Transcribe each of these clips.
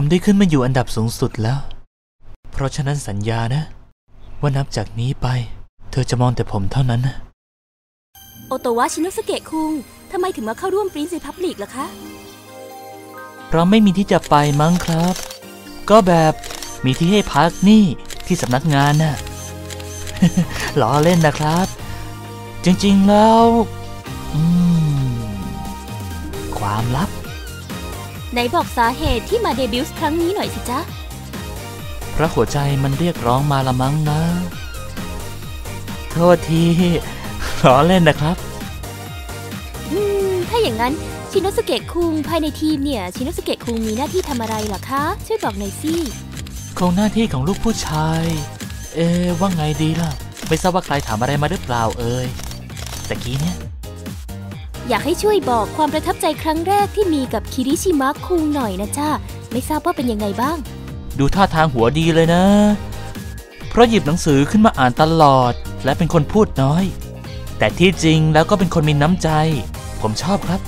ผมได้ขึ้นมาอยู่อันดับสูงสุดแล้ว เพราะฉะนั้นสัญญานะ ว่านับจากนี้ไป เธอจะมองแต่ผมเท่านั้นนะโอโตวะชินโนสเกะคุงทำไมถึงมาเข้าร่วมปรินซ์พับลิกล่ะคะ เพราะไม่มีที่จะไปมั้งครับ ก็แบบมีที่ให้พักนี่ที่สำนักงานน่ะล้อเล่นนะครับ จริงๆแล้วอืมความลับ ไหนบอกสาเหตุที่มาเดบิวต์ครั้งนี้หน่อยสิจ๊ะเพราะหัวใจมันเรียกร้องมาละมั้งนะ โทษทีล้อเล่นนะครับ อืม ถ้าอย่างนั้นชินโนสเกะคุงภายในทีมเนี่ย ชินโนสเกะคุงมีหน้าที่ทำอะไรล่ะคะ ช่วยบอกหน่อยสิ คงหน้าที่ของลูกผู้ชาย เอ๊ะว่าไงดีล่ะ ไม่ทราบว่าใครถามอะไรมาหรือเปล่าเอ่ยตะกี้เนี่ย อยากให้ช่วยบอกความประทับใจครั้งแรกที่มีกับคิริชิมะคุงหน่อยนะจ้าไม่ทราบว่าเป็นยังไงบ้าง ดูท่าทางหัวดีเลยนะ เพราะหยิบหนังสือขึ้นมาอ่านตลอด และเป็นคนพูดน้อย แต่ที่จริงแล้วก็เป็นคนมีน้ำใจ ผมชอบครับ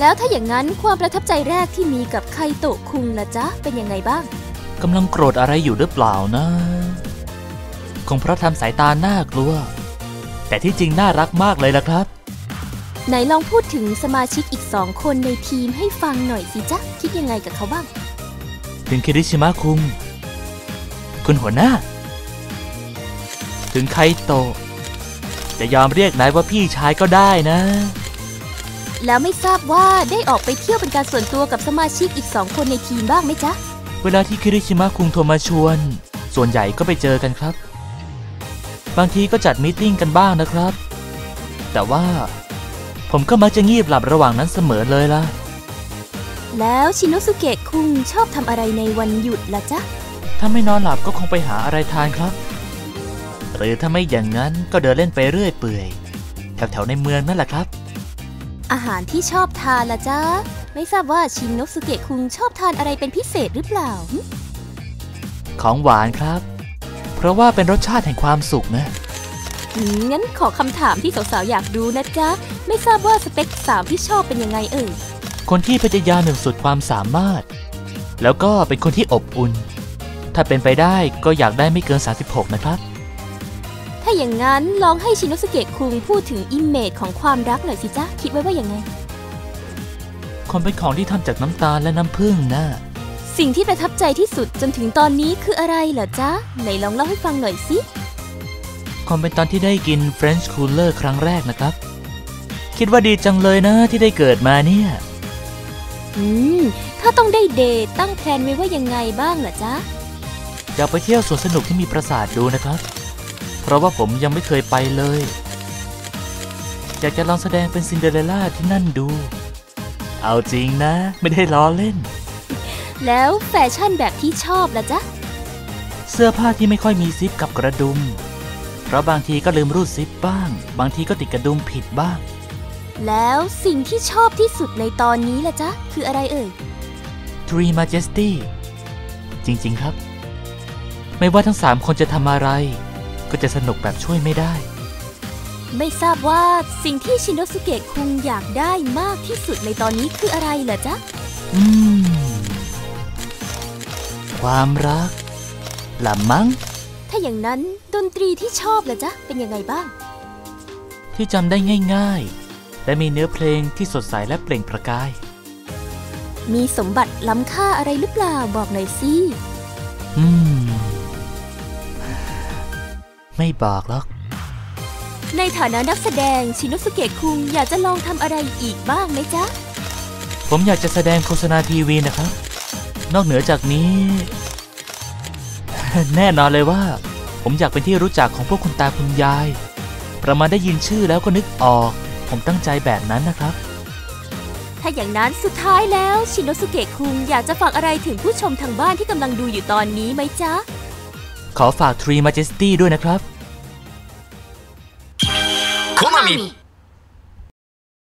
แล้วถ้าอย่างนั้นความประทับใจแรกที่มีกับไคโตะคุงล่ะจ๊ะเป็นยังไงบ้างกำลังโกรธอะไรอยู่หรือเปล่านะ คงเพราะทำสายตาน่ากลัว แต่ที่จริงน่ารักมากเลยล่ะครับ ไหนลองพูดถึงสมาชิกอีกสองคนในทีมให้ฟังหน่อยสิจ๊ะ คิดยังไงกับเขาบ้าง ถึงคิริชิมะคุงคุณหัวหน้า ถึงไคโตะจะยอมเรียกนายว่าพี่ชายก็ได้นะ แล้วไม่ทราบว่าได้ออกไปเที่ยวเป็นการส่วนตัวกับสมาชิกอีกสองคนในทีมบ้างไหมจ๊ะ เวลาที่คิริชิมะคุงโทรมาชวน ส่วนใหญ่ก็ไปเจอกันครับ บางทีก็จัดมีตติ้งกันบ้างนะครับ แต่ว่า ผมก็มักจะงีบหลับระหว่างนั้นเสมอเลยล่ะ แล้วชินโนสุเกะคุงชอบทำอะไรในวันหยุดล่ะจ๊ะ ถ้าไม่นอนหลับก็คงไปหาอะไรทานครับ หรือถ้าไม่อย่างนั้นก็เดินเล่นไปเรื่อยเปื่อยแถวๆในเมืองนั่นแหละครับ อาหารที่ชอบทานล่ะจ๊ะ ไม่ทราบว่าชินโนสุเกะคุงชอบทานอะไรเป็นพิเศษหรือเปล่าหึของหวานครับ เพราะว่าเป็นรสชาติแห่งความสุขนะอืม งั้นขอคำถามที่สาวๆอยากดูนะจ๊ะ ไม่ทราบว่าสเปคสาวที่ชอบเป็นยังไงเอ่ย คนที่พยายามหนึ่งสุดความสามารถ แล้วก็เป็นคนที่อบอุ่น ถ้าเป็นไปได้ก็อยากได้ไม่เกิน 36 นะครับ ถ้าอย่างนั้นลองให้ชินโนสุเกะคุงพูดถึงอิมเมจของความรักหน่อยสิจ๊ะ คิดไว้ว่าอย่างไงคนเป็นของที่ทำจากน้ำตาลและน้ำผึ้งนะสิ่งที่ประทับใจที่สุดจนถึงตอนนี้คืออะไรเหรอจ๊ะไหนลองเล่าให้ฟังหน่อยสิ ความเป็นตอนที่ได้กิน French Cooler ครั้งแรกนะครับ คิดว่าดีจังเลยนะที่ได้เกิดมาเนี่ย อืม ถ้าต้องได้เดทตั้งแพลนไว้ว่ายังไงบ้างเหรอจ๊ะ อยากไปเที่ยวสวนสนุกที่มีปราสาทดูนะครับ เพราะว่าผมยังไม่เคยไปเลย อยากจะลองแสดงเป็นซินเดอเรลล่าที่นั่นดู เอาจริงนะ ไม่ได้ล้อเล่น แล้วแฟชั่นแบบที่ชอบล่ะจ๊ะ เสื้อผ้าที่ไม่ค่อยมีซิปกับกระดุม เพราะบางทีก็ลืมรูดซิปบ้าง บางทีก็ติดกระดุมผิดบ้าง แล้วสิ่งที่ชอบที่สุดในตอนนี้ล่ะจ๊ะ คืออะไรเอ่ย Three Majesty จริงๆครับ ไม่ว่าทั้งสามคนจะทำอะไร ก็จะสนุกแบบช่วยไม่ได้ ไม่ทราบว่าสิ่งที่ชินโนสุเกะคุงอยากได้มากที่สุดในตอนนี้คืออะไรเหรอจ๊ะ อืม ความรักละมั้งถ้า อย่างนั้นดนตรีที่ชอบล่ะจ๊ะ เป็นยังไงบ้าง ที่จำได้ง่าย ๆ และมีเนื้อเพลงที่สดใสและเปล่งประกาย มีสมบัติล้ำค่าอะไรหรือเปล่าบอกหน่อยสิอืม ไม่บอกหรอก ในฐานะนักแสดงชินโนสุเกะคุงอยากจะลองทำอะไรอีกบ้างไหมจ๊ะ ผมอยากจะแสดงโฆษณาทีวีนะครับ นอกเหนือจากนี้ แน่นอนเลยว่า ผมอยากเป็นที่รู้จักของพวกคุณตาคุณยาย ประมาณได้ยินชื่อแล้วก็นึกออก ผมตั้งใจแบบนั้นนะครับ ถ้าอย่างนั้นสุดท้ายแล้วชินโนสุเกะคุงอยากจะฝากอะไรถึงผู้ชมทางบ้านที่กำลังดูอยู่ตอนนี้ไหมจ๊ะ ขอฝาก Tree Majesty ด้วยนะครับ โคนามิ